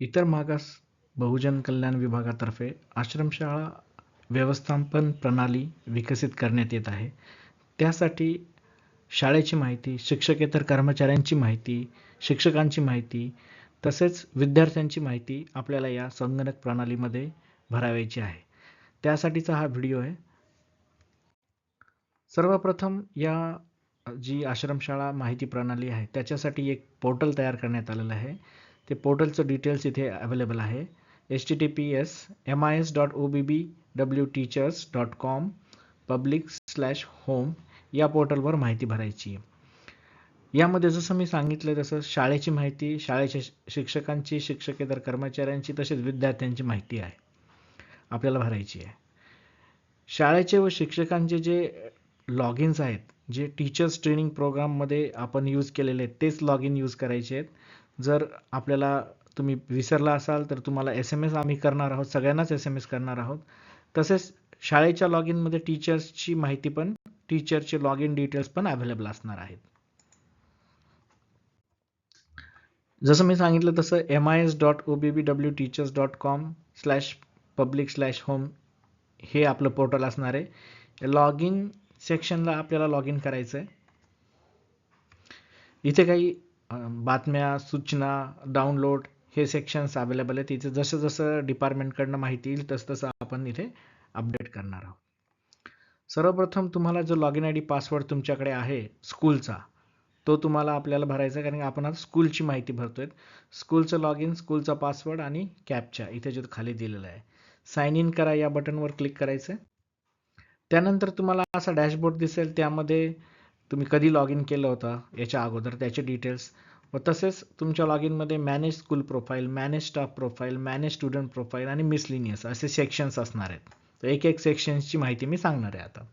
इतर मागास बहुजन कल्याण विभागातर्फे आश्रमशाळा व्यवस्थापन प्रणाली विकसित करण्यात येत आहे. त्यासाठी शाळेची माहिती शिक्षकेतर कर्मचाऱ्यांची माहिती शिक्षकांची माहिती तसेच विद्यार्थ्यांची माहिती आपल्याला या संगणक प्रणालीमध्ये भरावायची आहे. त्यासाठीचा हा व्हिडिओ आहे. सर्वप्रथम या जी आश्रमशाळा माहिती प्रणाली आहे त्याच्यासाठी एक पोर्टल तयार करण्यात आलेलं आहे. ते पोर्टलचं डिटेल्स इथे अवेलेबल आहे. H T T P S M I S dot O B B W teachers dot com public slash home या पोर्टलवर माहिती भरायची. आहे यामध्ये जसं मी सांगितलं तसं शाळेची माहिती शाळेच्या शिक्षकांची शिक्षकेतर कर्मचाऱ्यांची तसेच विद्यार्थ्यांची माहिती आहे. आपल्याला भरायची आहे. शाळेचे व शिक्षकांचे जे लॉग इन्स आहेत जे टीचर्स ट्रेनिंग प्रोग्राममध्ये आपण यूज केलेले आहेत तेच लॉग इन यूज करायचे आहेत. जर आपल्याला तुम्ही विसरला असाल तर तुम्हाला एस एम एस आम्ही करणार आहोत सगळ्यांनाच एस एम एस करणार आहोत. तसेच शाळेच्या लॉग इनमध्ये टीचर्सची माहिती पण टीचरचे लॉग इन डिटेल्स पण अवेलेबल असणार आहेत. जसं मी सांगितलं तसं M I S dot O B B W teachers dot com slash public slash home हे आपलं पोर्टल असणार आहे. लॉग इन सेक्शनला आपल्याला लॉग इन करायचं आहे इथे काही बातम्या सूचना डाउनलोड हे सेक्शन्स अवेलेबल आहेत. इथे जसं जसं डिपार्टमेंटकडनं माहिती येईल तसं तसं आपण इथे अपडेट करणार आहोत. सर्वप्रथम तुम्हाला जो log in I D password तुमच्याकडे आहे स्कूलचा तो तुम्हाला आपल्याला भरायचा कारण की आपण आता स्कूलची माहिती भरतोय. स्कूलचं लॉग इन स्कूलचा पासवर्ड आणि कॅपच्या इथे जो खाली दिलेला आहे. साइन इन करा या बटनवर क्लिक करायचं. त्यानंतर तुम्हाला असा डॅशबोर्ड दिसेल त्यामध्ये तुम्ही कधी लॉग इन केलं होतं याच्या अगोदर त्याचे डिटेल्स व तसेच तुमच्या log इनमध्ये manage school profile manage staff profile manage student profile आणि मिसलिनियस असे सेक्शन्स असणार आहेत. तर एक एक सेक्शन्सची माहिती मी सांगणार आहे आता.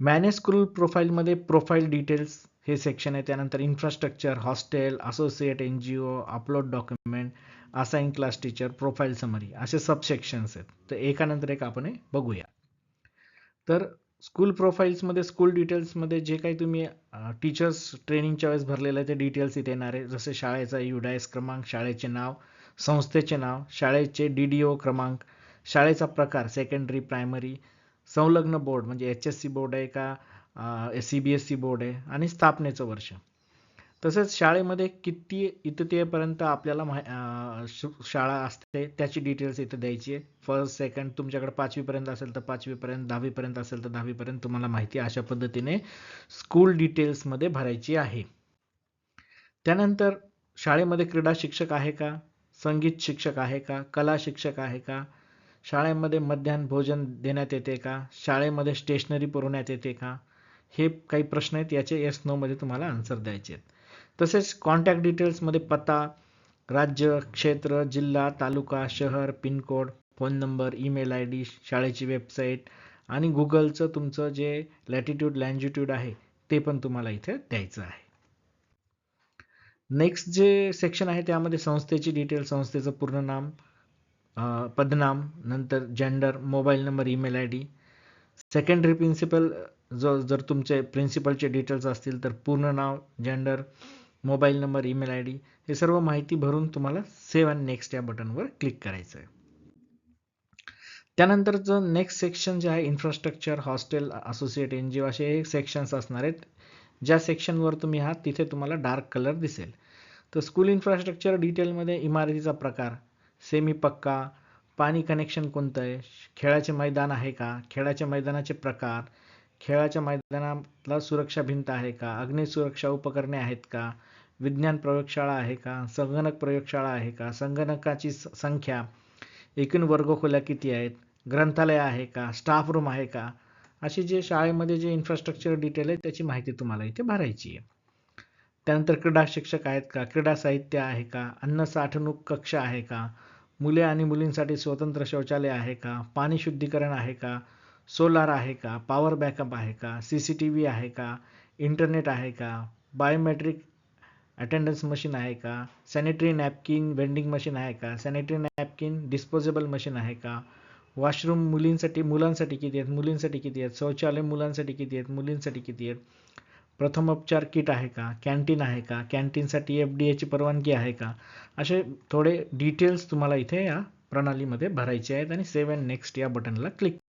मॅनेज स्कूल प्रोफाईलमध्ये प्रोफाईल डिटेल्स हे सेक्शन आहे. त्यानंतर infrastructure hostel associate N G O upload document assign class teacher profile summary असे सबसेक्शन्स आहेत. तर एकानंतर एक आपण हे बघूया. तर स्कूल प्रोफाईल्समध्ये स्कूल डिटेल्समध्ये जे काही तुम्ही टीचर्स ट्रेनिंगच्या वेळेस भरलेलं आहे ते डिटेल्स इथे येणार आहे. जसे शाळेचा युडायस क्रमांक शाळेचे नाव संस्थेचे नाव शाळेचे डी डी ओ क्रमांक शाळेचा प्रकार सेकंडरी प्रायमरी संलग्न बोर्ड म्हणजे एच एस सी बोर्ड आहे का C B S C board आहे आणि स्थापनेचं वर्ष. तसेच शाळेमध्ये किती इथतेपर्यंत आपल्याला शाळा असते त्याची डिटेल्स इथं द्यायची आहे. फर्स्ट सेकंड तुमच्याकडे पाचवीपर्यंत असेल तर पाचवीपर्यंत दहावीपर्यंत असेल तर दहावीपर्यंत तुम्हाला माहिती अशा पद्धतीने स्कूल डिटेल्समध्ये भरायची आहे. त्यानंतर शाळेमध्ये क्रीडा शिक्षक आहे का? संगीत शिक्षक आहे का? कला शिक्षक आहे का? शाळेमध्ये मध्यान्ह भोजन देण्यात येते का? शाळेमध्ये स्टेशनरी पुरवण्यात येते का? हे काही प्रश्न आहेत याचे एस नोमध्ये तुम्हाला आन्सर द्यायचे आहेत. तसेच कॉन्टॅक्ट डिटेल्समध्ये पत्ता राज्य क्षेत्र जिल्हा तालुका शहर pin code phone number email I D शाळेची वेबसाईट आणि गुगलचं तुमचं जे लॅटिट्यूड लँजिट्यूड आहे ते पण तुम्हाला इथे द्यायचं आहे. नेक्स्ट जे सेक्शन आहे त्यामध्ये संस्थेची डिटेल संस्थेचं पूर्ण नाम पदनाम नंतर gender mobile number email I D. Secondary principal जो जर तुमचे प्रिन्सिपलचे डिटेल्स असतील तर पूर्ण नाव gender mobile number email I D हे सर्व माहिती भरून तुम्हाला सेव्ह अँड नेक्स्ट या बटनवर क्लिक करायचं आहे त्यानंतर नेक्स्ट सेक्शन जे आहे infrastructure hostel associate N G O असे सेक्शन्स असणार आहेत. ज्या सेक्शनवर तुम्ही आहात तिथे तुम्हाला डार्क कलर दिसेल. तर स्कूल इन्फ्रास्ट्रक्चर डिटेलमध्ये इमारतीचा प्रकार सेमी पक्का पाणी कनेक्शन कोणतं आहे खेळाचे मैदान आहे का खेळाच्या मैदानाचे प्रकार खेळाच्या मैदानातला सुरक्षा भिंत आहे का? अग्निसुरक्षा उपकरणे आहेत का? विज्ञान प्रयोगशाळा आहे का? संगणक प्रयोगशाळा आहे का? संगणकाची संख्या एकूण वर्गखोल्या किती आहेत? ग्रंथालय आहे का? स्टाफ रूम आहे का? अशी जे शाळेमध्ये जे इन्फ्रास्ट्रक्चर डिटेल आहे त्याची माहिती तुम्हाला इथे भरायची आहे. त्यानंतर क्रीडा शिक्षक आहेत का? क्रीडा साहित्य आहे का? अन्न साठवणूक कक्ष आहे का? मुले आणि मुलींसाठी स्वतंत्र शौचालय आहे का? पाणी शुद्धीकरण आहे का? सोलार आहे का पॉवर बॅकअप आहे का सी सी टी व्ही आहे का इंटरनेट आहे का बायोमेट्रिक अटेंडन्स मशीन आहे का सॅनिटरी नॅपकिन वेंडिंग मशीन आहे का सॅनिटरी नॅपकिन डिस्पोजेबल मशीन आहे का वॉशरूम मुलींसाठी मुलांसाठी किती आहेत मुलींसाठी किती आहेत शौचालय मुलांसाठी किती आहेत मुलींसाठी किती आहेत प्रथमोपचार किट आहे का कॅन्टीन आहे का कॅन्टीनसाठी एफ डी एची परवानगी आहे का असे थोडे डिटेल्स तुम्हाला इथे या प्रणालीमध्ये भरायचे आहेत आणि सेव्ह अँड नेक्स्ट या बटनला क्लिक